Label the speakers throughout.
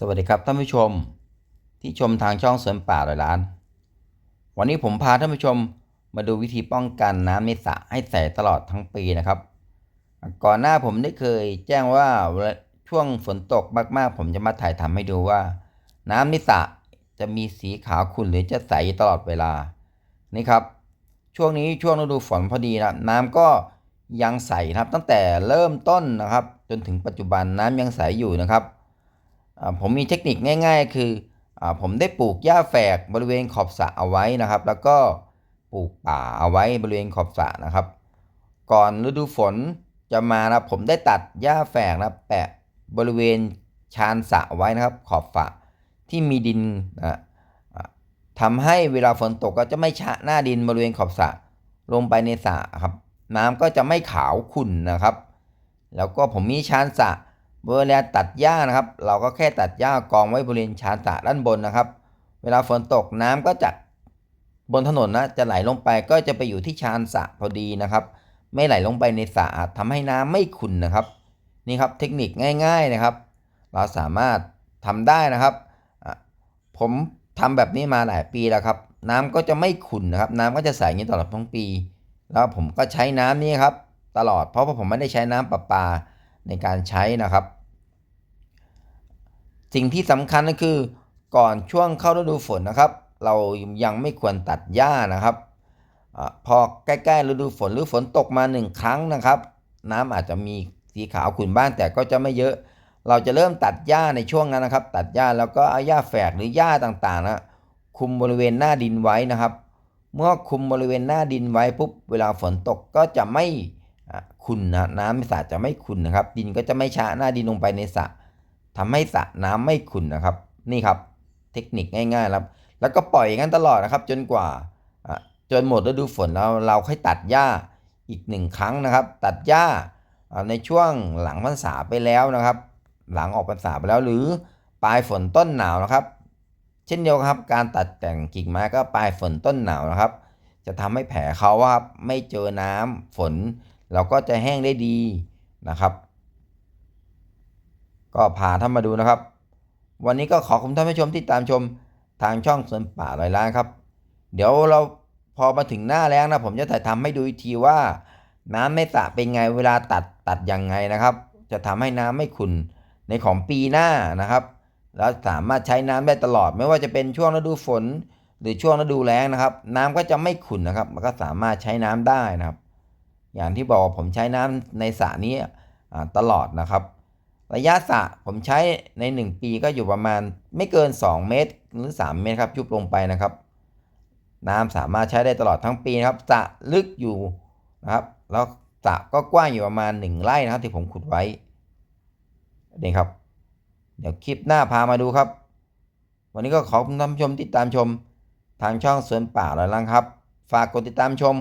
Speaker 1: สวัสดีครับท่านผู้ชม ที่ชมทางช่องสวนป่าลอยล้าน วันนี้ผมพาท่านผู้ชมมาดูวิธีป้องกันน้ำในสระให้ใสตลอดทั้งปีนะครับ ก่อนหน้าผมได้เคยแจ้งว่าช่วงฝนตกมากๆ ผมจะมาถ่ายทำให้ดูว่า น้ำในสระจะมีสีขาวขุ่นหรือจะใสตลอดเวลานี่ครับ ช่วงนี้ช่วงฤดูฝนพอดีนะน้ำก็ยังใสครับตั้งแต่เริ่มต้นนะครับ จนถึงปัจจุบันน้ำยังใสอยู่นะครับ ผมมีเทคนิคง่าย ๆ คืออผมได้ปลูกหญ้าแฝกบริเวณขอบสระเอาไว้นะครับ แล้วก็ปลูกป่าเอาไว้บริเวณขอบสระนะครับ ก่อนฤดูฝนจะมานะผมได้ตัดหญ้าแฝกนะแปะบริเวณชานสระไว้นะครับ ขอบฝะที่มีดินนะอ่าทำให้เวลาฝนตกก็จะไม่ชะหน้าดินบริเวณขอบสระลงไปในสระครับ น้ำก็จะไม่ขาวขุ่นนะครับ แล้วก็ผมมีชานสระ เวลาตัดหญ้านะครับ เราก็แค่ตัดหญ้ากองไว้บริเวณชานสะด้านบนนะครับ เวลาฝนตกน้ำก็จะบนถนนนะจะไหลลงไปก็จะไปอยู่ที่ชานสระพอดีนะครับ ไม่ไหลลงไปในสระทำให้น้ำไม่ขุ่นนะครับ นี่ครับเทคนิคง่าย ๆนะครับ เราสามารถทำได้นะครับ ผมทำแบบนี้มาหลายปีแล้วครับ น้ำก็จะไม่ขุ่นนะครับ น้ำก็จะใสอย่างนี้ตลอดทั้งปี แล้วผมก็ใช้น้ำนี้ครับ ตลอดเพราะว่าผมไม่ได้ใช้น้ำประปา ในการใช้นะครับ สิ่งที่สำคัญก็คือก่อนช่วงเข้าฤดูฝนนะครับ เรายังไม่ควรตัดหญ้านะครับอพอใกล้ๆฤดูฝนหรือฝนตกมาหนึ่งครั้งนะครับ น้ำอาจจะมีสีขาวขุ่นบ้างแต่ก็จะไม่เยอะ เราจะเริ่มตัดหญ้าในช่วงนั้นนะครับ ตัดหญ้าแล้วก็เอาหญ้าแฝกหรือหญ้าต่างๆนะคุมบริเวณหน้าดินไว้นะครับ เมื่อคุมบริเวณหน้าดินไว้ปุ๊บเวลาฝนตกก็จะไม่ ขุ่นนะน้ำในสระจะไม่ขุ่นนะครับ ดินก็จะไม่ชะหน้าดินลงไปในสระทำให้สระน้ำไม่ขุ่นนะครับ นี่ครับ เทคนิคง่ายๆครับ แล้วก็ปล่อยอย่างนั้นตลอดนะครับ จนกว่าจนหมดฤดูฝนแล้วเราค่อยตัดหญ้าอีกหนึ่งครั้งนะครับ ตัดหญ้าในช่วงหลังพรรษาไปแล้วนะครับ หลังออกพรรษาไปแล้วหรือปลายฝนต้นหนาวนะครับ เช่นเดียวกันครับ การตัดแต่งกิ่งไม้ก็ปลายฝนต้นหนาวนะครับ จะทำให้แผลเขาว่าครับไม่เจอน้ำฝน เราก็จะแห้งได้ดีนะครับ ก็พาท่านมาดูนะครับ วันนี้ก็ขอบคุณท่านผู้ชมที่ตามชมทางช่องสวนป่าลอยล้านครับ เดี๋ยวเราพอมาถึงหน้าแล้งนะผมจะถ่ายทำให้ดูอีกทีว่า น้ำในสระเป็นไงเวลาตัดตัดยังไงนะครับ จะทำให้น้ำไม่ขุ่นในของปีหน้านะครับแล้วสามารถใช้น้ำได้ตลอด ไม่ว่าจะเป็นช่วงฤดูฝน หรือช่วงฤดูแล้งนะครับ น้ำก็จะไม่ขุ่นนะครับ มันก็สามารถใช้น้ำได้นะครับ อย่างที่บอกผมใช้น้ำในสระนี้ตลอดนะครับ ระยะสระผมใช้ใน 1 ปีก็อยู่ประมาณไม่เกิน 2 เมตรหรือ 3 เมตรครับยุบลงไปนะครับ น้ำสามารถใช้ได้ตลอดทั้งปีนะครับสระลึกอยู่นะครับแล้วสระก็กว้างอยู่ประมาณ 1 ไร่นะครับที่ผมขุดไว้นี่ครับ เดี๋ยวคลิปหน้าพามาดูครับ วันนี้ก็ขอบคุณท่านผู้ชมที่ตามชม ทางช่องสวนป่าลอยลังครับ ฝากกดติดตามชม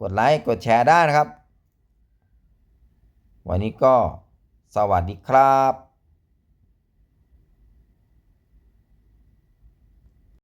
Speaker 1: กดไลค์ กดแชร์ได้นะครับ วันนี้ก็สวัสดีครับ